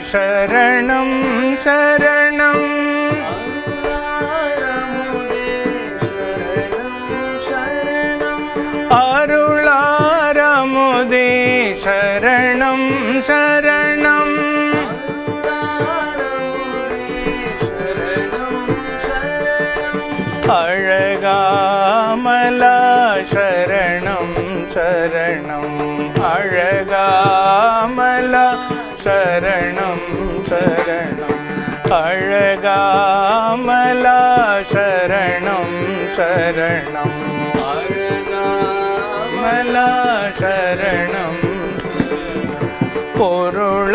சரணம் சரணம் சரணம் சரணம். அழகாமலா சரணம் சரணம். அழகாமலா சரணம். பொருளாயனையாள்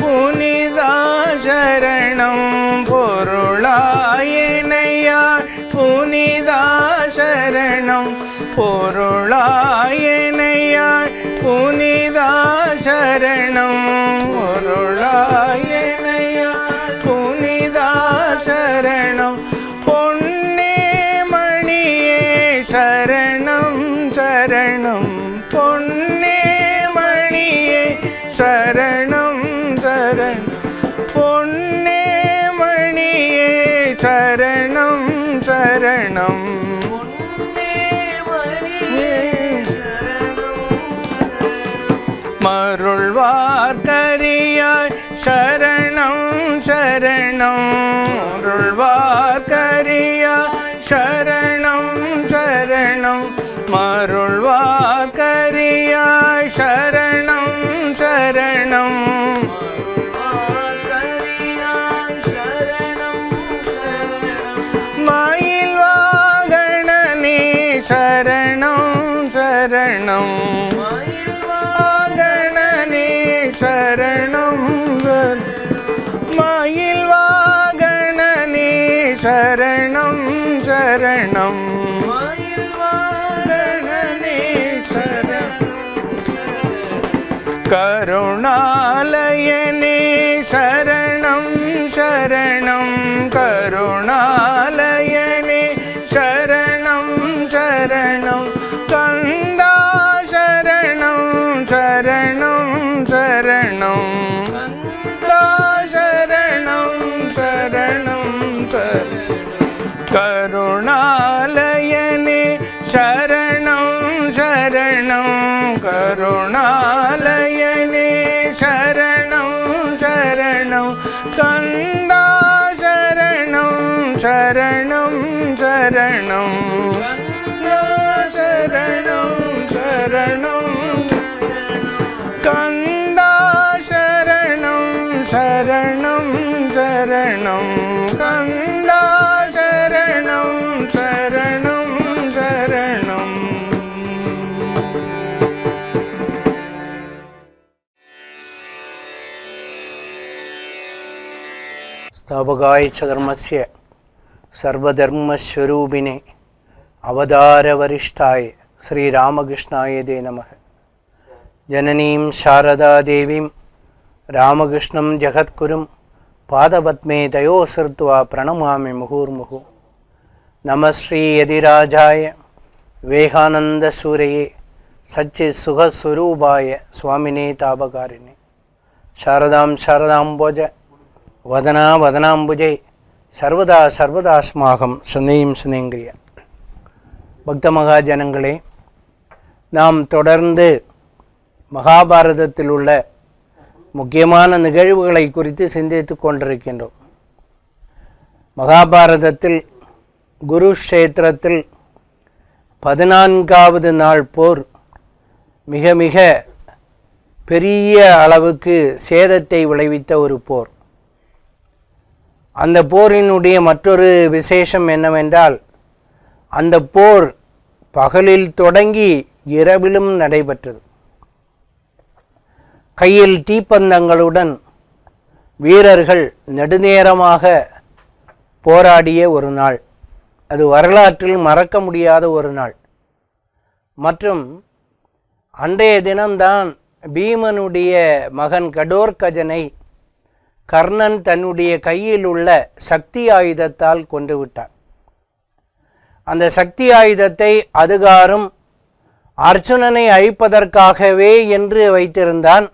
புனிதா சரணம். பொருளாயனையாள் புனிதா சரணம். பொருளாயனையாள் புனிதா சரணம். பொருளாயனையாள் புனிதா சரணம். பொன்னே மணியே சரணம் சரணம். பொன்னே மணியே சரணம். சரணம் சரணம் அருள்வார். கருணாலயனே சரணம் சரணம் கருணாலயனே சரணம் சரணம். സ്ഥാപകായ ചർമ്മസ്യ സർവധർമ്മസ്വരൂപിനെ അവതാരവരിഷ്ഠായ ശ്രീരാമകൃഷ്ണായ ദേ നമ ജനനീം ശാരദാദേവീം രാമകൃഷ്ണം ജഗത്കുരും പാദപത്മേ തയോസൃത്വ പ്രണമാമി മുഹുർമുഹു നമശ്രീയതിരാജായ വേഹാനന്ദസൂരയെ സച്ചിത് സുഖസ്വരൂപായ സ്വാമിനെ താപകാരിണി ശാരദാം ശാരദാംബോജ வதனா வதனாம்புஜை சர்வதா சர்வதாஸ்மாகம் சுனையும் சுனேங்கிரிய பக்த மகாஜனங்களே நாம் தொடர்ந்து மகாபாரதத்தில் உள்ள முக்கியமான நிகழ்வுகளை குறித்து சிந்தித்து கொண்டிருக்கின்றோம். மகாபாரதத்தில் குருஷேத்திரத்தில் பதினான்காவது நாள் போர் மிக மிக பெரிய அளவுக்கு சேதத்தை விளைவித்த ஒரு போர். அந்த போரினுடைய மற்றொரு விசேஷம் என்னவென்றால் அந்த போர் பகலில் தொடங்கி இரவிலும் நடைபெற்றது. கையில் தீப்பந்தங்களுடன் வீரர்கள் நெடுநேரமாக போராடிய ஒரு நாள். அது வரலாற்றில் மறக்க முடியாத ஒரு நாள். மற்றும் அன்றைய தினம்தான் பீமனுடைய மகன் கடோர்கஜனை கர்ணன் தன்னுடைய கையில் உள்ள சக்தி ஆயுதத்தால் கொன்று விட்டான். அந்த சக்தி ஆயுதத்தை அதுகாரும் அர்ஜுனனை அழிப்பதற்காகவே என்று வைத்திருந்தான்.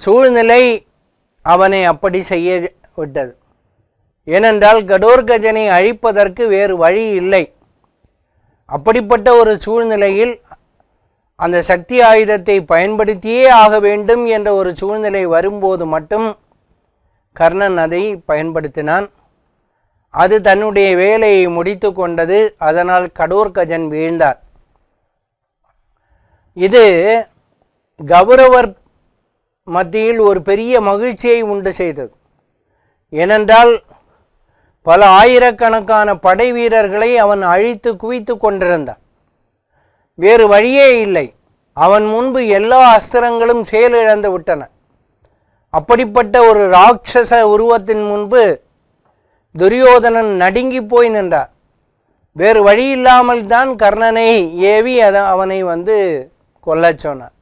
சூழ்நிலை அவனை அப்படி செய்ய விட்டது. ஏனென்றால் கடோர்கஜனை அழிப்பதற்கு வேறு வழி இல்லை. அப்படிப்பட்ட ஒரு சூழ்நிலையில் அந்த சக்தி ஆயுதத்தை பயன்படுத்தியே ஆக வேண்டும் என்ற ஒரு சூழ்நிலை வரும்போது மட்டும் கர்ணன் அதை பயன்படுத்தினான். அது தன்னுடைய வேலையை முடித்து கொண்டது. அதனால் கடோர்கஜன் வீழ்ந்தார். இது கௌரவர் மத்தியில் ஒரு பெரிய மகிழ்ச்சியை உண்டு செய்தது. ஏனென்றால் பல ஆயிரக்கணக்கான படை வீரர்களை அவன் அழித்து குவித்து கொண்டிருந்தான். வேறு வழியே இல்லை. அவன் முன்பு எல்லா அஸ்திரங்களும் செயலிழந்து விட்டன. அப்படிப்பட்ட ஒரு ராட்சச உருவத்தின் முன்பு துரியோதனன் நடுங்கி போய் நின்றார். வேறு வழி இல்லாமல் தான் கர்ணனை ஏவி அதை அவனை வந்து கொல்லச் சொன்னார்.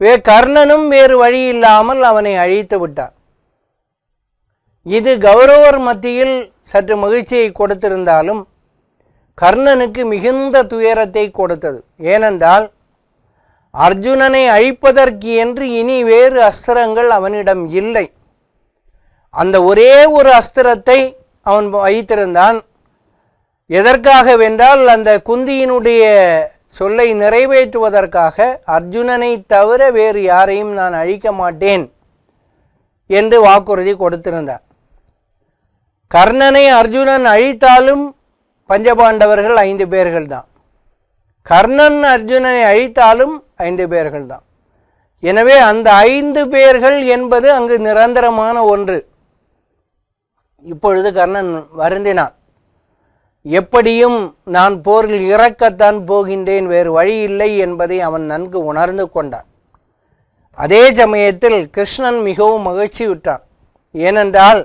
வே கர்ணனும் வேறு வழி இல்லாமல் அவனை அழித்து விட்டார். இது கௌரவர் மத்தியில் சற்று மகிழ்ச்சியை கொடுத்திருந்தாலும் கர்ணனுக்கு மிகுந்த துயரத்தை கொடுத்தது. ஏனென்றால் அர்ஜுனனை அழிப்பதற்கு என்று இனி வேறு அஸ்திரங்கள் அவனிடம் இல்லை. அந்த ஒரே ஒரு அஸ்திரத்தை அவன் வைத்திருந்தான். எதற்காகவென்றால் அந்த குந்தியினுடைய சொல்லை நிறைவேற்றுவதற்காக அர்ஜுனனை தவிர வேறு யாரையும் நான் அழிக்க மாட்டேன் என்று வாக்குறுதி கொடுத்திருந்தார். கர்ணனை அர்ஜுனன் அழித்தாலும் பஞ்சபாண்டவர்கள் ஐந்து பேர்கள் தான் கர்ணன் அர்ஜுனனை அழித்தாலும் ஐந்து பேர்கள் தான் எனவே அந்த ஐந்து பேர்கள் என்பது அங்கு நிரந்தரமான ஒன்று. இப்பொழுது கர்ணன் வருந்தினான். எப்படியும் நான் போரில் இறக்கத்தான் போகின்றேன் வேறு வழி இல்லை என்பதை அவன் நன்கு உணர்ந்து கொண்டான். அதே சமயத்தில் கிருஷ்ணன் மிகவும் மகிழ்ச்சி விட்டான். ஏனென்றால்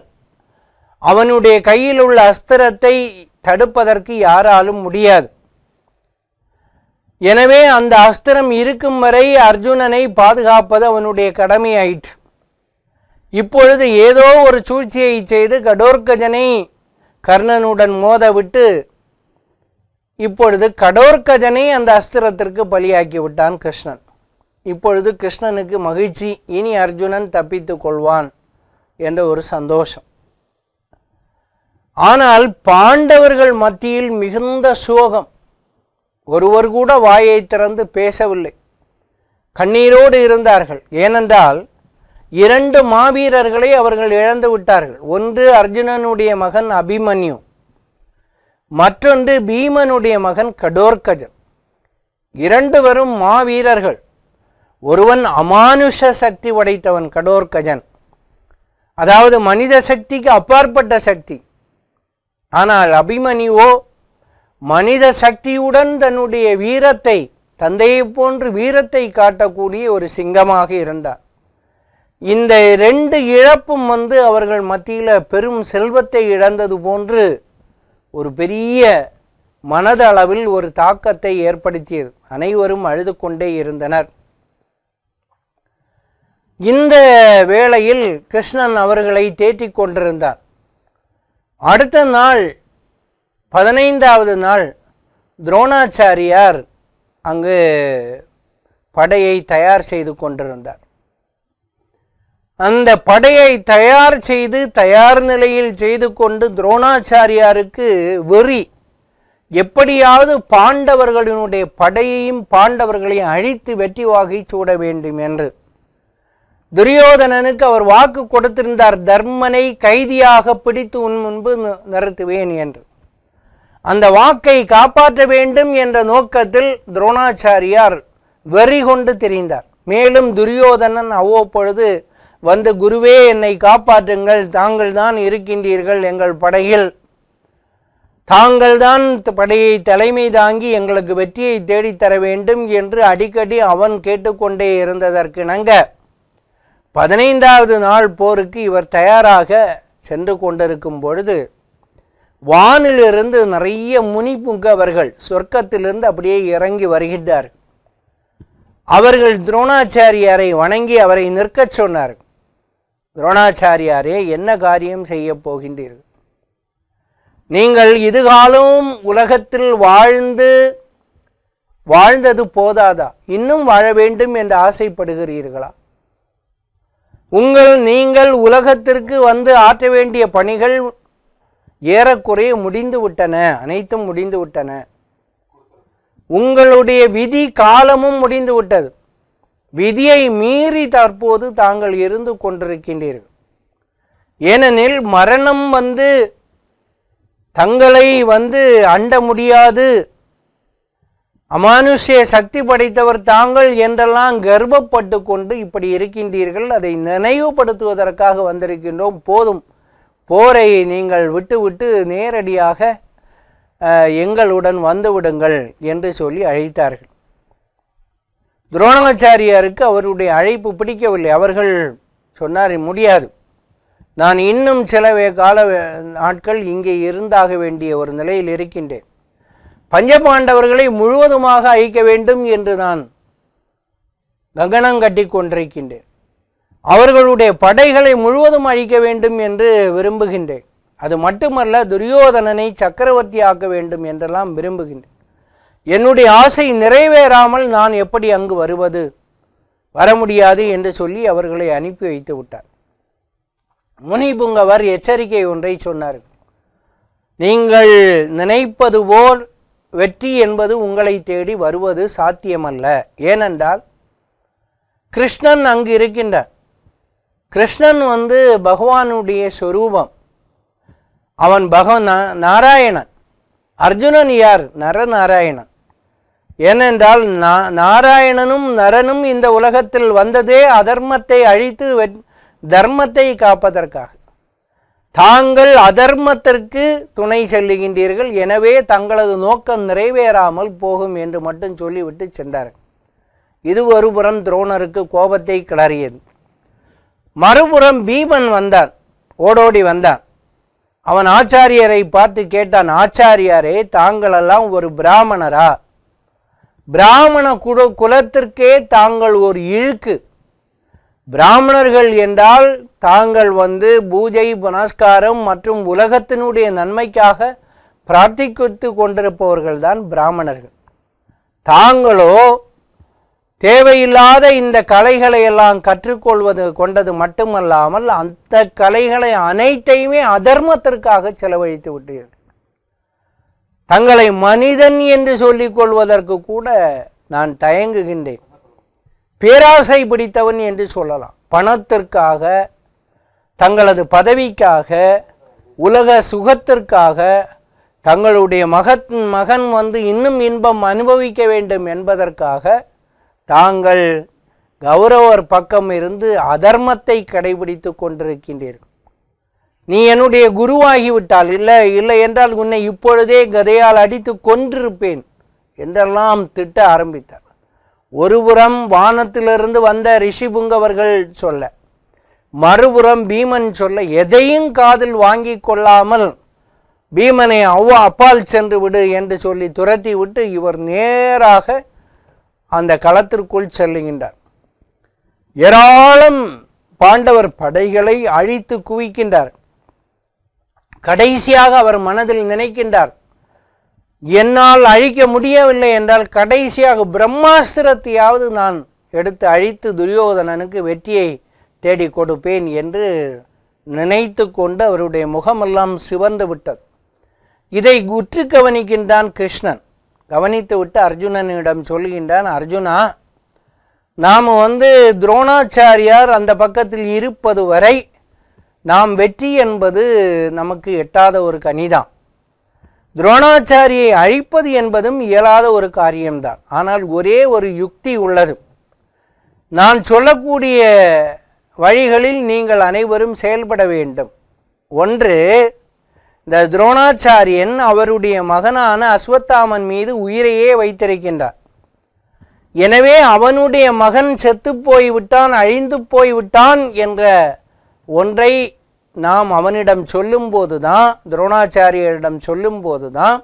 அவனுடைய கையில் உள்ள அஸ்திரத்தை தடுப்பதற்கு யாராலும் முடியாது. எனவே அந்த அஸ்திரம் இருக்கும் வரை அர்ஜுனனை பாதுகாப்பது அவனுடைய கடமையாயிற்று. இப்பொழுது ஏதோ ஒரு சூழ்ச்சியை செய்து கடோர்கஜனை கர்ணனுடன் மோதவிட்டு இப்பொழுது கடோர்கஜனை அந்த அஸ்திரத்திற்கு பலியாக்கி விட்டான் கிருஷ்ணன். இப்பொழுது கிருஷ்ணனுக்கு மகிழ்ச்சி இனி அர்ஜுனன் தப்பித்து கொள்வான் என்ற ஒரு சந்தோஷம். ஆனால் பாண்டவர்கள் மத்தியில் மிகுந்த சோகம். ஒருவர் கூட வாயை திறந்து பேசவில்லை. கண்ணீரோடு இருந்தார்கள். ஏனென்றால் இரண்டு மாவீரர்களை அவர்கள் இழந்து விட்டார்கள். ஒன்று அர்ஜுனனுடைய மகன் அபிமன்யு மற்றொன்று பீமனுடைய மகன் கடோர்கஜன். இரண்டு வரும் மாவீரர்கள். ஒருவன் அமானுஷ சக்தி உடைத்தவன் கடோர்கஜன். அதாவது மனித சக்திக்கு அப்பாற்பட்ட சக்தி. ஆனால் அபிமன்யுவோ மனித சக்தியுடன் தன்னுடைய வீரத்தை தந்தையைப் போன்று வீரத்தை காட்டக்கூடிய ஒரு சிங்கமாக இருந்தார். இந்த ரெண்டு இழப்பும் வந்து அவர்கள் மத்தியில் பெரும் செல்வத்தை இழந்தது போன்று ஒரு பெரிய மனதளவில் ஒரு தாக்கத்தை ஏற்படுத்தியது. அனைவரும் அழுது கொண்டே இருந்தனர். இந்த வேளையில் கிருஷ்ணன் அவர்களை தேற்றிக் கொண்டிருந்தார். அடுத்த நாள் பதினைந்தாவது நாள் துரோணாச்சாரியார் அங்கு படையை தயார் செய்து கொண்டிருந்தார். அந்த படையை தயார் செய்து தயார் நிலையில் செய்து கொண்டு துரோணாச்சாரியாருக்கு வெறி எப்படியாவது பாண்டவர்களினுடைய படையையும் பாண்டவர்களையும் அழித்து வெற்றி வாகை சூட வேண்டும் என்று துரியோதனனுக்கு அவர் வாக்கு கொடுத்திருந்தார் தர்மனை கைதியாக பிடித்து உன் முன்பு நிறுத்துவேன் என்று. அந்த வாக்கை காப்பாற்ற வேண்டும் என்ற நோக்கத்தில் துரோணாச்சாரியார் வெறி கொண்டு தெரிந்தார். மேலும் துரியோதனன் அவ்வப்பொழுது வந்து குருவே என்னை காப்பாற்றுங்கள் தாங்கள் தான் இருக்கின்றீர்கள் எங்கள் படையில். தாங்கள் தான் படையை தலைமை தாங்கி எங்களுக்கு வெற்றியை தேடித்தர வேண்டும் என்று அடிக்கடி அவன் கேட்டுக்கொண்டே இருந்ததற்கு நங்க பதினைந்தாவது நாள் போருக்கு இவர் தயாராக சென்று கொண்டிருக்கும் பொழுது வானிலிருந்து நிறைய முனிப்புங்கவர்கள் சொர்க்கத்திலிருந்து அப்படியே இறங்கி வருகின்றார். அவர்கள் துரோணாச்சாரியாரை வணங்கி அவரை நிற்கச் சொன்னார். துரோணாச்சாரியாரே என்ன காரியம் செய்ய போகின்றீர்கள்? நீங்கள் இதுகாலும் உலகத்தில் வாழ்ந்து வாழ்ந்தது போதாதா? இன்னும் வாழ வேண்டும் என்று ஆசைப்படுகிறீர்களா? உங்கள் நீங்கள் உலகத்திற்கு வந்து ஆற்ற வேண்டிய பணிகள் ஏறக்குறைய முடிந்து விட்டன. அனைத்தும் முடிந்து விட்டன. உங்களுடைய விதி காலமும் முடிந்து விட்டது. விதியை மீறி தற்போது தாங்கள் இருந்து கொண்டிருக்கின்றீர்கள். ஏனெனில் மரணம் வந்து தங்களை வந்து அண்ட முடியாது. அமானுஷ்ய சக்தி படைத்தவர் தாங்கள் என்றெல்லாம் கர்ப்பப்பட்டு கொண்டு இப்படி இருக்கின்றீர்கள் அதை நினைவுபடுத்துவதற்காக வந்திருக்கின்றோம். போதும். போரை நீங்கள் விட்டுவிட்டு நேரடியாக எங்களுடன் வந்துவிடுங்கள் என்று சொல்லி அழைத்தார்கள். துரோணாச்சாரியாருக்கு அவருடைய அழைப்பு பிடிக்கவில்லை. அவர்கள் சொன்னார் முடியாது. நான் இன்னும் சில கால நாட்கள் இங்கே இருந்தாக வேண்டிய ஒரு நிலையில் இருக்கின்றேன். பஞ்சபாண்டவர்களை முழுவதுமாக அழிக்க வேண்டும் என்று நான் ககனம் கட்டி கொண்டிருக்கின்றேன். அவர்களுடைய படைகளை முழுவதும் அழிக்க வேண்டும் என்று விரும்புகின்றேன். அது மட்டுமல்ல துரியோதனனை சக்கரவர்த்தி ஆக்க வேண்டும் என்றெல்லாம் விரும்புகின்றேன். என்னுடைய ஆசை நிறைவேறாமல் நான் எப்படி அங்கு வருவது? வர முடியாது என்று சொல்லி அவர்களை அனுப்பி வைத்து விட்டார். முனிபுங்கவர் எச்சரிக்கை ஒன்றை சொன்னார். நீங்கள் நினைப்பது போல் வெற்றி என்பது உங்களை தேடி வருவது சாத்தியமல்ல. ஏனென்றால் கிருஷ்ணன் அங்கு இருக்கின்றார். கிருஷ்ணன் வந்து பகவானுடைய சொரூபம். அவன் பக நாராயணன். அர்ஜுனன் யார்? நரநாராயணன். ஏனென்றால் நா- நாராயணனும் நரனும் இந்த உலகத்தில் வந்ததே அதர்மத்தை அழித்து வெ- தர்மத்தை காப்பதற்காக. தாங்கள் அதர்மத்திற்கு துணை செல்லுகின்றீர்கள். எனவே தங்களது நோக்கம் நிறைவேறாமல் போகும் என்று மட்டும் சொல்லிவிட்டு சென்றார்கள் இது ஒருபுறம் துரோணருக்கு கோபத்தை கிளறியது. மறுபுறம் பீமன் வந்தான் ஓடோடி வந்தான். அவன் ஆச்சாரியரை பார்த்து கேட்டான் ஆச்சாரியாரே தாங்களெல்லாம் ஒரு பிராமணரா? பிராமண குல குலத்திற்கே தாங்கள் ஒரு இழுக்கு. பிராமணர்கள் என்றால் தாங்கள் வந்து பூஜை புனஸ்காரம் மற்றும் உலகத்தினுடைய நன்மைக்காக பிரார்த்தித்து கொண்டிருப்பவர்கள் தான் பிராமணர்கள். தாங்களோ தேவையில்லாத இந்த கலைகளை எல்லாம் கற்றுக்கொள்வது கொண்டது மட்டுமல்லாமல் அந்த கலைகளை அனைத்தையுமே அதர்மத்திற்காக செலவழித்து விட்டீர்கள். தங்களை மனிதன் என்று சொல்லிக் கொள்வதற்கு கூட நான் தயங்குகின்றேன். பேராசை பிடித்தவன் என்று சொல்லலாம். பணத்திற்காக தங்களது பதவிக்காக உலக சுகத்திற்காக தங்களுடைய மகத் மகன் வந்து இன்னும் இன்பம் அனுபவிக்க வேண்டும் என்பதற்காக தாங்கள் கௌரவர் பக்கம் இருந்து அதர்மத்தை கடைபிடித்து கொண்டிருக்கின்றீர்கள். நீ என்னுடைய குருவாகிவிட்டால் இல்லை இல்லை என்றால் உன்னை இப்பொழுதே கதையால் அடித்து கொன்றிருப்பேன் என்றெல்லாம் திட்ட ஆரம்பித்தார். ஒருபுறம் வானத்திலிருந்து வந்த ரிஷிபுங்கவர்கள் சொல்ல மறுபுறம் பீமன் சொல்ல எதையும் காதில் வாங்கி கொள்ளாமல் பீமனை அவ்வா அப்பால் சென்று விடு என்று சொல்லி துரத்தி விட்டு இவர் நேராக அந்த களத்திற்குள் செல்லுகின்றார். ஏராளம் பாண்டவர் படைகளை அழித்து குவிக்கின்றார். கடைசியாக அவர் மனதில் நினைக்கின்றார் என்னால் அழிக்க முடியவில்லை என்றால் கடைசியாக பிரம்மாஸ்திரத்தையாவது நான் எடுத்து அழித்து துரியோதனனுக்கு வெற்றியை தேடி கொடுப்பேன் என்று நினைத்து கொண்டு அவருடைய முகமெல்லாம் சிவந்து விட்டது. இதை உற்று கவனிக்கின்றான் கிருஷ்ணன். கவனித்து விட்டு அர்ஜுனனிடம் சொல்கின்றான் அர்ஜுனா நாம் வந்து துரோணாச்சாரியார் அந்த பக்கத்தில் இருப்பது வரை நாம் வெற்றி என்பது நமக்கு எட்டாத ஒரு கனிதான். துரோணாச்சாரியை அழிப்பது என்பதும் இயலாத ஒரு காரியம்தான். ஆனால் ஒரே ஒரு யுக்தி உள்ளது. நான் சொல்லக்கூடிய வழிகளில் நீங்கள் அனைவரும் செயல்பட வேண்டும். ஒன்று இந்த துரோணாச்சாரியன் அவருடைய மகனான அஸ்வத்தாமன் மீது உயிரையே வைத்திருக்கின்றார். எனவே அவனுடைய மகன் செத்து போய்விட்டான் அழிந்து போய்விட்டான் என்ற ஒன்றை நாம் அவனிடம் சொல்லும்போது தான் துரோணாச்சாரியரிடம் சொல்லும்போது தான்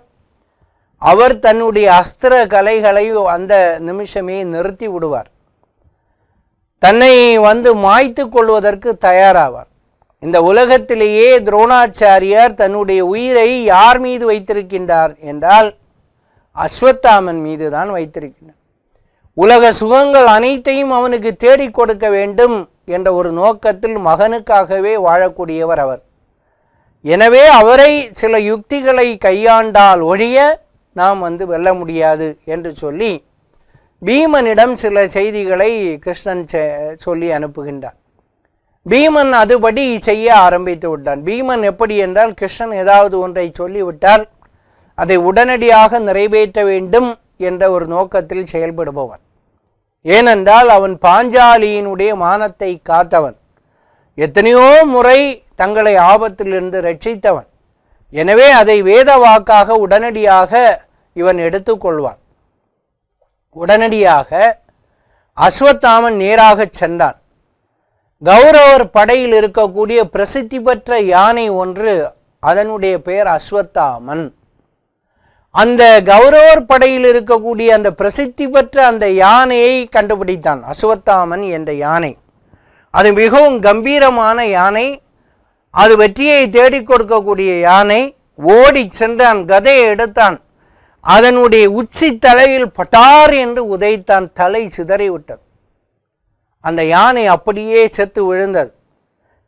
அவர் தன்னுடைய அஸ்திர கலைகளை அந்த நிமிஷமே நிறுத்தி விடுவார். தன்னை வந்து மாய்த்து கொள்வதற்கு தயாராவார். இந்த உலகத்திலேயே துரோணாச்சாரியார் தன்னுடைய உயிரை யார் மீது வைத்திருக்கின்றார் என்றால் அஸ்வத்தாமன் மீது தான் வைத்திருக்கின்றார். உலக சுகங்கள் அனைத்தையும் அவனுக்கு தேடிக் கொடுக்க வேண்டும் என்ற ஒரு நோக்கத்தில் மகனுக்காகவே வாழக்கூடியவர் அவர். எனவே அவரை சில யுக்திகளை கையாண்டால் ஒழிய நாம் வந்து வெல்ல முடியாது என்று சொல்லி பீமனிடம் சில செய்திகளை கிருஷ்ணன் செ- சொல்லி அனுப்புகின்றான். பீமன் அதுபடி செய்ய ஆரம்பித்து விட்டான். பீமன் எப்படி என்றால் கிருஷ்ணன் ஏதாவது ஒன்றை சொல்லிவிட்டால் அதை உடனடியாக நிறைவேற்ற வேண்டும் என்ற ஒரு நோக்கத்தில் செயல்படுபவன். ஏனென்றால் அவன் பாஞ்சாலியினுடைய மானத்தை காத்தவன். எத்தனையோ முறை தங்களை ஆபத்திலிருந்து ரட்சித்தவன். எனவே அதை வேத வாக்காக உடனடியாக இவன் எடுத்துக்கொள்வான். உடனடியாக அஸ்வத்தாமன் நேராகச் சென்றான். கௌரவர் படையில் இருக்கக்கூடிய பிரசித்தி பெற்ற யானை ஒன்று அதனுடைய பெயர் அஸ்வத்தாமன். அந்த கௌரவர் படையில் இருக்கக்கூடிய அந்த பிரசித்தி பெற்ற அந்த யானையை கண்டுபிடித்தான். அசுவத்தாமன் என்ற யானை. அது மிகவும் கம்பீரமான யானை. அது வெற்றியை தேடிக் கொடுக்கக்கூடிய யானை. ஓடி சென்றான் கதையை எடுத்தான். அதனுடைய உச்சி தலையில் பட்டார் என்று உதைத்தான் தலை சிதறிவிட்டது அந்த யானை அப்படியே செத்து விழுந்தது.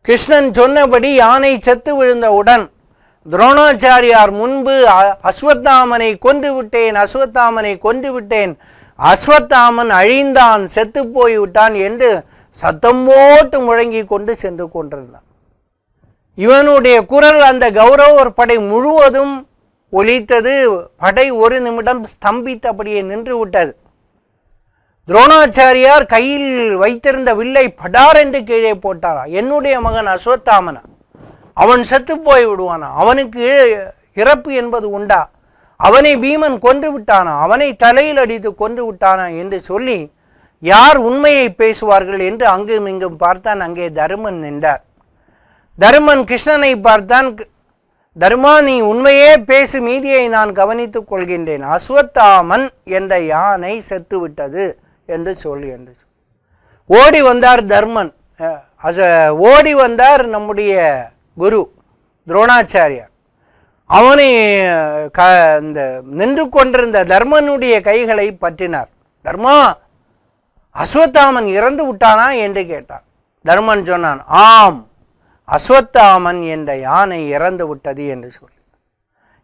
கிருஷ்ணன் சொன்னபடி யானை செத்து விழுந்தவுடன் துரோணாச்சாரியார் முன்பு அ- அஸ்வத்தாமனை கொன்று விட்டேன் அஸ்வத்தாமனை கொன்று விட்டேன் அஸ்வத்தாமன் அழிந்தான் செத்து போய்விட்டான் என்று சத்தம் போட்டு முழங்கி கொண்டு சென்று கொண்டிருந்தான். இவனுடைய குரல் அந்த கௌரவர் படை முழுவதும் ஒலித்தது. படை ஒரு நிமிடம் ஸ்தம்பித்தபடியே நின்று விட்டது துரோணாச்சாரியார் கையில் வைத்திருந்த வில்லை படார் என்று கீழே போட்டாரா? என்னுடைய மகன் அஸ்வத்தாமனா? அவன் செத்து போய் விடுவானா? அவனுக்கு இறப்பு என்பது உண்டா? அவனை பீமன் கொன்று விட்டானா? அவனை தலையில் அடித்து கொன்று விட்டானா என்று சொல்லி யார் உண்மையை பேசுவார்கள் என்று அங்கும் இங்கும் பார்த்தான். அங்கே தருமன் நின்றார். தருமன் கிருஷ்ணனை பார்த்தான். க- தர்மா நீ உண்மையே பேசு மீதியை நான் கவனித்துக் கொள்கின்றேன். அஸ்வத்தாமன் என்ற யானை செத்துவிட்டது என்று சொல்லி என்று சொல். ஓடி வந்தார் தர்மன். அச ஓடி வந்தார் நம்முடைய குரு துரோணாச்சாரியார். அவனை க இந்த நின்று கொண்டிருந்த தர்மனுடைய கைகளை பற்றினார். தர்மா அஸ்வத்தாமன் இறந்து விட்டானா என்று கேட்டான். தர்மன் சொன்னான் ஆம் அஸ்வத்தாமன் என்ற யானை இறந்து விட்டது என்று சொல்லி.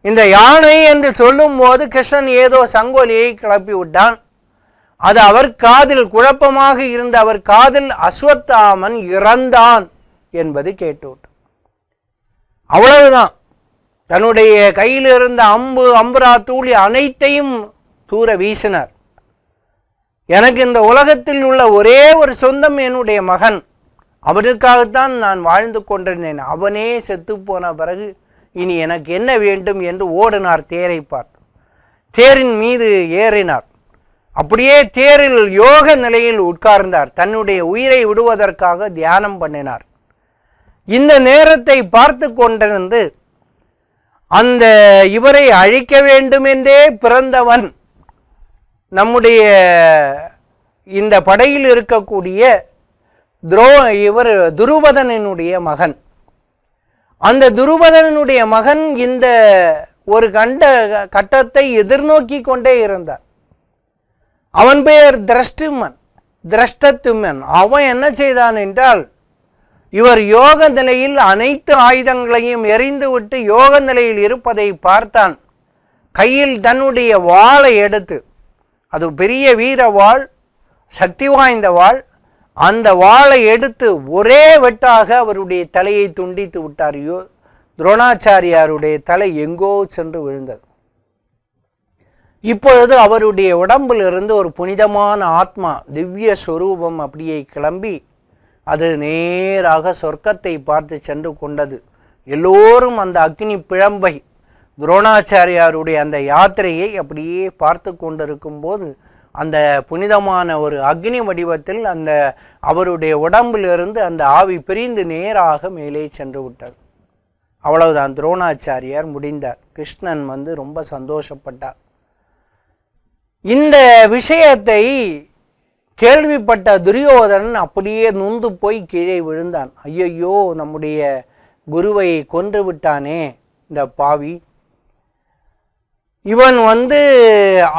இந்த யானை என்று சொல்லும்போது கிருஷ்ணன் ஏதோ சங்கோலியை கிளப்பி விட்டான். அது அவர் காதில் குழப்பமாக இருந்த அவர் காதில் அஸ்வத்தாமன் இறந்தான் என்பது கேட்டுவிட்டான் அவ்வளவுதான். தன்னுடைய கையில் இருந்த அம்பு அம்புரா தூளி அனைத்தையும் தூர வீசினார். எனக்கு இந்த உலகத்தில் உள்ள ஒரே ஒரு சொந்தம் என்னுடைய மகன். அவனுக்காகத்தான் நான் வாழ்ந்து கொண்டிருந்தேன். அவனே செத்து போன பிறகு இனி எனக்கு என்ன வேண்டும் என்று ஓடினார் தேரை பார்த்து. தேரின் மீது ஏறினார். அப்படியே தேரில் யோக நிலையில் உட்கார்ந்தார். தன்னுடைய உயிரை விடுவதற்காக தியானம் பண்ணினார். இந்த நேரத்தை பார்த்து கொண்டிருந்து அந்த இவரை அழிக்க வேண்டும் என்றே பிறந்தவன் நம்முடைய இந்த படையில் இருக்கக்கூடிய துரோ இவர் துருபதனனுடைய மகன். அந்த துருபதனனுடைய மகன் இந்த ஒரு கண்ட கட்டத்தை எதிர்நோக்கி கொண்டே இருந்தார். அவன் பெயர் திரஷ்டுமன் திரஷ்டத்துமன். அவன் என்ன செய்தான் என்றால் இவர் யோக நிலையில் அனைத்து ஆயுதங்களையும் எறிந்துவிட்டு யோக நிலையில் இருப்பதை பார்த்தான். கையில் தன்னுடைய வாளை எடுத்து அது பெரிய வீர வாழ் சக்தி வாய்ந்த வாள் அந்த வாளை எடுத்து ஒரே வெட்டாக அவருடைய தலையை துண்டித்து விட்டார். யோ துரோணாச்சாரியாருடைய தலை எங்கோ சென்று விழுந்தது. இப்பொழுது அவருடைய உடம்பிலிருந்து ஒரு புனிதமான ஆத்மா திவ்ய ஸ்வரூபம் அப்படியே கிளம்பி அது நேராக சொர்க்கத்தை பார்த்து சென்று கொண்டது. எல்லோரும் அந்த அக்னி பிழம்பை துரோணாச்சாரியாருடைய அந்த யாத்திரையை அப்படியே பார்த்து கொண்டிருக்கும் போது அந்த புனிதமான ஒரு அக்னி வடிவத்தில் அந்த அவருடைய உடம்பிலிருந்து அந்த ஆவி பிரிந்து நேராக மேலே சென்று விட்டது. அவ்வளவுதான் துரோணாச்சாரியார் முடிந்தார். கிருஷ்ணன் வந்து ரொம்ப சந்தோஷப்பட்டார். இந்த விஷயத்தை கேள்விப்பட்ட துரியோதனன் அப்படியே நொந்து போய் கீழே விழுந்தான். ஐயையோ நம்முடைய குருவை கொன்று விட்டானே இந்த பாவி. இவன் வந்து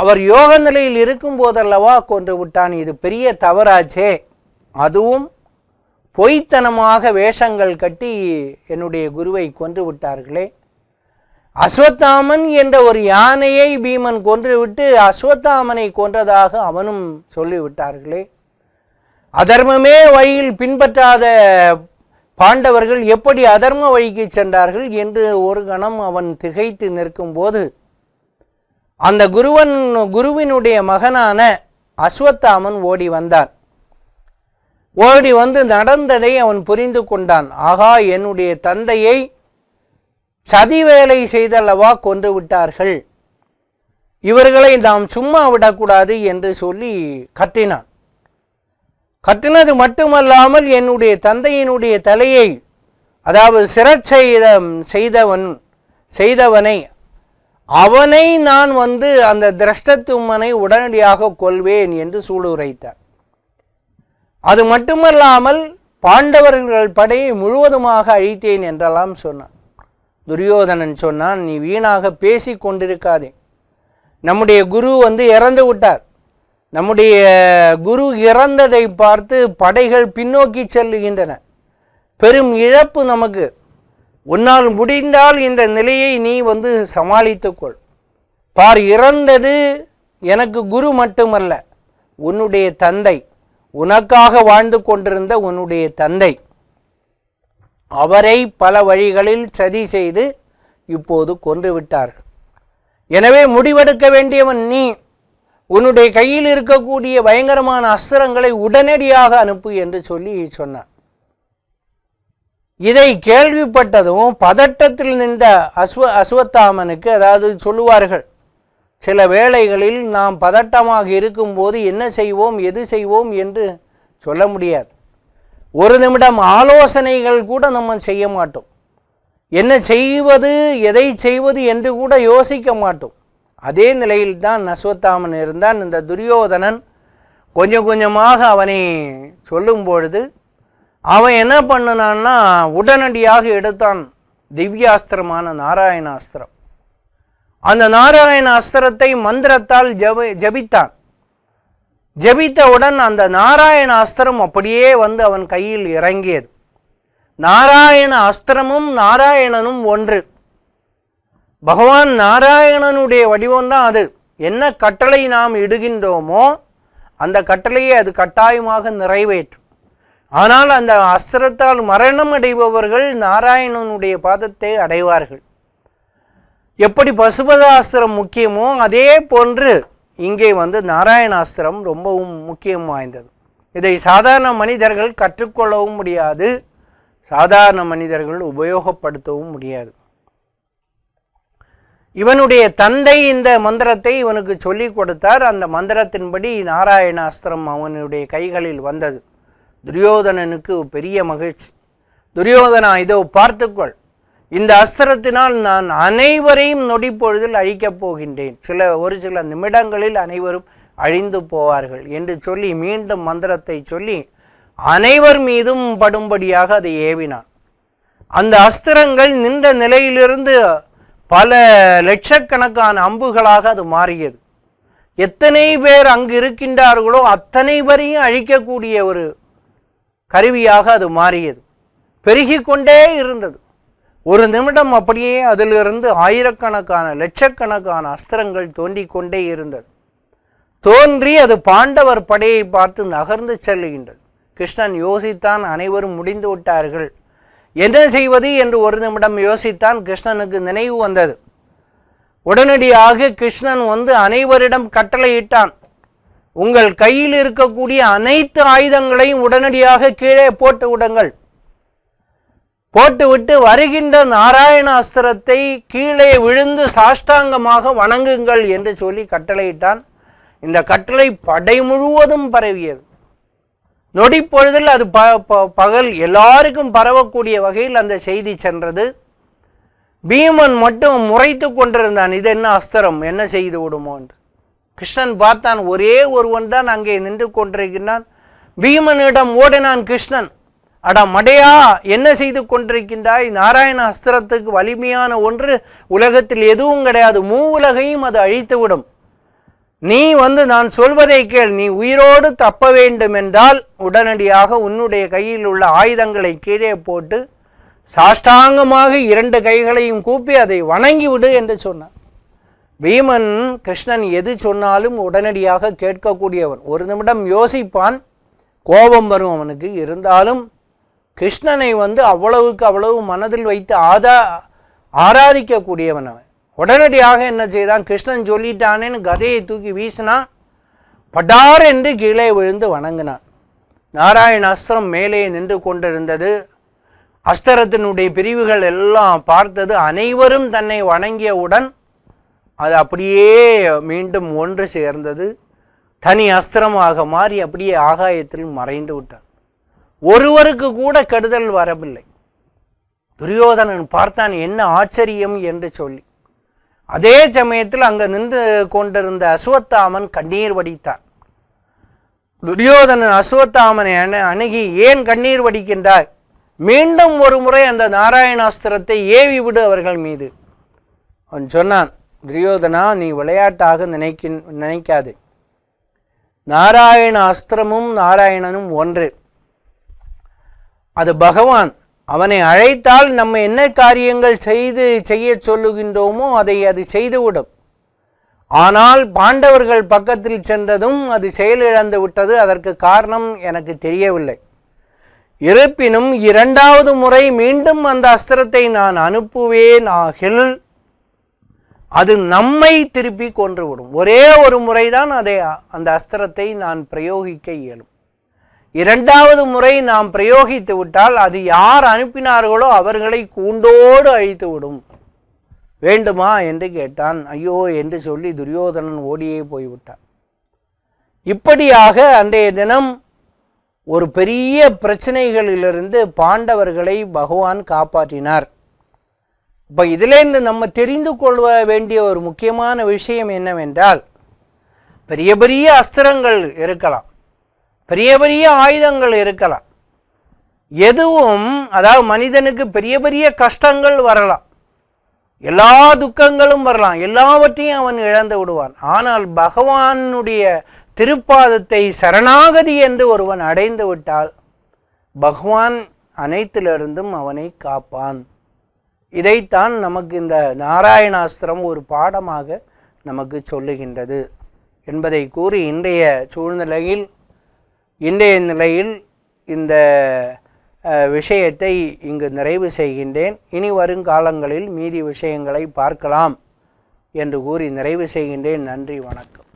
அவர் யோக நிலையில் இருக்கும் போதல்லவா கொன்று விட்டான். இது பெரிய தவறாச்சே. அதுவும் பொய்த்தனமாக வேஷங்கள் கட்டி என்னுடைய குருவை கொன்று விட்டார்களே. அஸ்வத்தாமன் என்ற ஒரு யானையை பீமன் கொன்றுவிட்டு அஸ்வத்தாமனை கொன்றதாக அவனும் சொல்லிவிட்டார்களே. அதர்மமே வழியில் பின்பற்றாத பாண்டவர்கள் எப்படி அதர்ம வழிக்கு சென்றார்கள் என்று ஒரு கணம் அவன் திகைத்து நிற்கும்போது அந்த குருவன் குருவினுடைய மகனான அஸ்வத்தாமன் ஓடி வந்தான். ஓடி வந்து நடந்ததை அவன் புரிந்து கொண்டான். ஆகா என்னுடைய தந்தையை சதி வேலை செய்தல்லவா கொன்று விட்டார்கள். இவர்களை நாம் சும்மா விடக்கூடாது என்று சொல்லி கத்தினான். கத்தினது மட்டுமல்லாமல் என்னுடைய தந்தையினுடைய தலையை அதாவது சிறச்செய்தம் செய்தவன் செய்தவனை அவனை நான் வந்து அந்த திரஷ்டத்தும்மனை உடனடியாக கொள்வேன் என்று சூளுரைத்தார். அது மட்டுமல்லாமல் பாண்டவர்கள் படையை முழுவதுமாக அழித்தேன் என்றெல்லாம் சொன்னான். துரியோதனன் சொன்னான் நீ வீணாக பேசி கொண்டிருக்காதே. நம்முடைய குரு வந்து இறந்து விட்டார். நம்முடைய குரு இறந்ததை பார்த்து படைகள் பின்னோக்கி செல்லுகின்றன. பெரும் இழப்பு நமக்கு. உன்னால் முடிந்தால் இந்த நிலையை நீ வந்து சமாளித்துக்கொள் பார் இறந்தது எனக்கு குரு மட்டுமல்ல உன்னுடைய தந்தை. உனக்காக வாழ்ந்து கொண்டிருந்த உன்னுடைய தந்தை. அவரை பல வழிகளில் சதி செய்து இப்போது கொன்று விட்டார்கள் எனவே முடிவெடுக்க வேண்டியவன் நீ. உன்னுடைய கையில் இருக்கக்கூடிய பயங்கரமான அஸ்திரங்களை உடனடியாக அனுப்பு என்று சொல்லி சொன்னான். இதை கேள்விப்பட்டதும் பதட்டத்தில் நின்ற அஸ்வ அஸ்வத்தாமனுக்கு அதாவது சொல்லுவார்கள் சில வேளைகளில் நாம் பதட்டமாக இருக்கும்போது என்ன செய்வோம் எது செய்வோம்? என்று சொல்ல முடியாது. ஒரு நிமிடம் ஆலோசனைகள் கூட நம்ம செய்ய மாட்டோம். என்ன செய்வது எதை செய்வது என்று கூட யோசிக்க மாட்டோம். அதே நிலையில் தான் அஸ்வத்தாமன் இருந்தான். இந்த துரியோதனன் கொஞ்சம் கொஞ்சமாக அவனை சொல்லும் பொழுது அவன் என்ன பண்ணினான்னா உடனடியாக எடுத்தான் திவ்யாஸ்திரமான நாராயணாஸ்திரம். அந்த நாராயண அஸ்திரத்தை மந்திரத்தால் ஜப ஜபித்தான். ஜபித்தவுடன் அந்த நாராயண அஸ்திரம் அப்படியே வந்து அவன் கையில் இறங்கியது. நாராயண அஸ்திரமும் நாராயணனும் ஒன்று. பகவான் நாராயணனுடைய வடிவம்தான் அது. என்ன கட்டளை நாம் இடுகின்றோமோ அந்த கட்டளையை அது கட்டாயமாக நிறைவேற்றும். ஆனால் அந்த அஸ்திரத்தால் மரணம் அடைபவர்கள் நாராயணனுடைய பாதத்தை அடைவார்கள். எப்படி பசுபதாஸ்திரம் முக்கியமோ அதே போன்று இங்கே வந்து நாராயணாஸ்திரம் ரொம்பவும் முக்கியம் வாய்ந்தது. இதை சாதாரண மனிதர்கள் கற்றுக்கொள்ளவும் முடியாது. சாதாரண மனிதர்கள் உபயோகப்படுத்தவும் முடியாது. இவனுடைய தந்தை இந்த மந்திரத்தை இவனுக்கு சொல்லி கொடுத்தார். அந்த மந்திரத்தின்படி நாராயணாஸ்திரம் அவனுடைய கைகளில் வந்தது. துரியோதனனுக்கு பெரிய மகிழ்ச்சி. துரியோதனா இதோ பார்த்துக்கொள். இந்த அஸ்திரத்தினால் நான் அனைவரையும் நொடிப்பொழுதில் அழிக்கப் போகின்றேன். சில ஒரு சில நிமிடங்களில் அனைவரும் அழிந்து போவார்கள் என்று சொல்லி மீண்டும் மந்திரத்தை சொல்லி அனைவர் மீதும் படும்படியாக அதை ஏவினான். அந்த அஸ்திரங்கள் நின்ற நிலையிலிருந்து பல லட்சக்கணக்கான அம்புகளாக அது மாறியது. எத்தனை பேர் அங்கு இருக்கின்றார்களோ அத்தனை பேரையும் அழிக்கக்கூடிய ஒரு கருவியாக அது மாறியது. பெருகிக்கொண்டே இருந்தது. ஒரு நிமிடம் அப்படியே அதிலிருந்து ஆயிரக்கணக்கான லட்சக்கணக்கான அஸ்திரங்கள் தோண்டிக் கொண்டே இருந்தது. தோன்றி அது பாண்டவர் படையை பார்த்து நகர்ந்து செல்லுகின்றது. கிருஷ்ணன் யோசித்தான் அனைவரும் முடிந்து விட்டார்கள். என்ன செய்வது என்று ஒரு நிமிடம் யோசித்தான் கிருஷ்ணனுக்கு நினைவு வந்தது. உடனடியாக கிருஷ்ணன் வந்து அனைவரிடம் கட்டளையிட்டான். உங்கள் கையில் இருக்கக்கூடிய அனைத்து ஆயுதங்களையும் உடனடியாக கீழே போட்டு விடுங்கள். போட்டுவிட்டு வருகின்ற நாராயண அஸ்திரத்தை கீழே விழுந்து சாஷ்டாங்கமாக வணங்குங்கள் என்று சொல்லி கட்டளையிட்டான். இந்த கட்டளை படை முழுவதும் பரவியது. நொடிப்பொழுதில் அது ப ப- பகல் எல்லாருக்கும் பரவக்கூடிய வகையில் அந்த செய்தி சென்றது. பீமன் மட்டும் முறைத்து கொண்டிருந்தான் இது என்ன அஸ்திரம்? என்ன செய்து விடுமோ? என்று. கிருஷ்ணன் பார்த்தான் ஒரே ஒருவன் தான் அங்கே நின்று கொண்டிருக்கிறான். பீமனிடம் ஓடினான் கிருஷ்ணன். அட மடையா என்ன செய்து கொண்டிருக்கின்றாய்? நாராயண அஸ்திரத்துக்கு வலிமையான ஒன்று உலகத்தில் எதுவும் கிடையாது. மூ உலகையும் அது அழித்துவிடும். நீ வந்து நான் சொல்வதை கேள். நீ உயிரோடு தப்ப வேண்டும் என்றால் உடனடியாக உன்னுடைய கையில் உள்ள ஆயுதங்களை கீழே போட்டு சாஷ்டாங்கமாக இரண்டு கைகளையும் கூப்பி அதை வணங்கி விடு என்று சொன்னான். பீமன் கிருஷ்ணன் எது சொன்னாலும் உடனடியாக கேட்கக்கூடியவன். ஒரு நிமிடம் யோசிப்பான். கோபம் வரும் அவனுக்கு. இருந்தாலும் கிருஷ்ணனை வந்து அவ்வளவுக்கு அவ்வளவு மனதில் வைத்து ஆதா ஆராதிக்கக்கூடியவன் அவன். உடனடியாக என்ன செய்தான்? கிருஷ்ணன் சொல்லிட்டானேன்னு கதையை தூக்கி வீசினான் படார் என்று கீழே விழுந்து வணங்கினான். நாராயண அஸ்திரம் மேலே நின்று கொண்டிருந்தது. அஸ்திரத்தினுடைய பிரிவுகள் எல்லாம் பார்த்தது. அனைவரும் தன்னை வணங்கியவுடன் அது அப்படியே மீண்டும் ஒன்று சேர்ந்தது. தனி அஸ்திரமாக மாறி அப்படியே ஆகாயத்தில் மறைந்து விட்டான். ஒருவருக்கு கூட கெடுதல் வரவில்லை. துரியோதனன் பார்த்தான் என்ன ஆச்சரியம் என்று சொல்லி. அதே சமயத்தில் அங்கே நின்று கொண்டிருந்த அஸ்வத்தாமன் கண்ணீர் வடித்தான். துரியோதனன் அஸ்வத்தாமனை அணு அணுகி ஏன் கண்ணீர் வடிக்கின்றாய்? மீண்டும் ஒரு முறை அந்த நாராயணாஸ்திரத்தை ஏவி விடு அவர்கள் மீது. அவன் சொன்னான் துரியோதனா நீ விளையாட்டாக நினைக்க நினைக்காது. நாராயண அஸ்திரமும் நாராயணனும் ஒன்று. அது பகவான் அவனை அழைத்தால் நம்ம என்ன காரியங்கள் செய்து செய்ய சொல்லுகின்றோமோ அதை அது செய்துவிடும். ஆனால் பாண்டவர்கள் பக்கத்தில் சென்றதும் அது செயலிழந்து விட்டது அதற்கு காரணம் எனக்கு தெரியவில்லை. இருப்பினும் இரண்டாவது முறை மீண்டும் அந்த அஸ்திரத்தை நான் அனுப்புவேன் ஆகில் அது நம்மை திருப்பி கொன்றுவிடும். ஒரே ஒரு முறைதான் அதை அந்த அஸ்திரத்தை நான் பிரயோகிக்க இயலும். இரண்டாவது முறை நாம் பிரயோகித்து விட்டால் அது யார் அனுப்பினார்களோ அவர்களை கூண்டோடு அழித்து விடும். வேண்டுமா என்று கேட்டான். ஐயோ என்று சொல்லி துரியோதனன் ஓடியே போய்விட்டான். இப்படியாக அன்றைய தினம் ஒரு பெரிய பிரச்சனைகளிலிருந்து பாண்டவர்களை பகவான் காப்பாற்றினார். இப்போ இதிலேருந்து நம்ம தெரிந்து கொள்ள வேண்டிய ஒரு முக்கியமான விஷயம் என்னவென்றால் பெரிய பெரிய அஸ்திரங்கள் இருக்கலாம். பெரிய பெரிய ஆயுதங்கள் இருக்கலாம். எதுவும் அதாவது மனிதனுக்கு பெரிய பெரிய கஷ்டங்கள் வரலாம். எல்லா துக்கங்களும் வரலாம். எல்லாவற்றையும் அவன் இழந்து விடுவான். ஆனால் பகவானுடைய திருப்பாதத்தை சரணாகதி என்று ஒருவன் அடைந்து விட்டால் பகவான் அனைத்திலிருந்தும் அவனை காப்பான். இதைத்தான் நமக்கு இந்த நாராயணாஸ்திரம் ஒரு பாடமாக நமக்கு சொல்லுகின்றது. என்பதை கூறி இன்றைய சூழ்நிலையில் இன்றைய நிலையில் இந்த விஷயத்தை இங்கு நிறைவு செய்கின்றேன். இனி வருங்காலங்களில் மீதி விஷயங்களை பார்க்கலாம் என்று கூறி நிறைவு செய்கின்றேன். நன்றி வணக்கம்.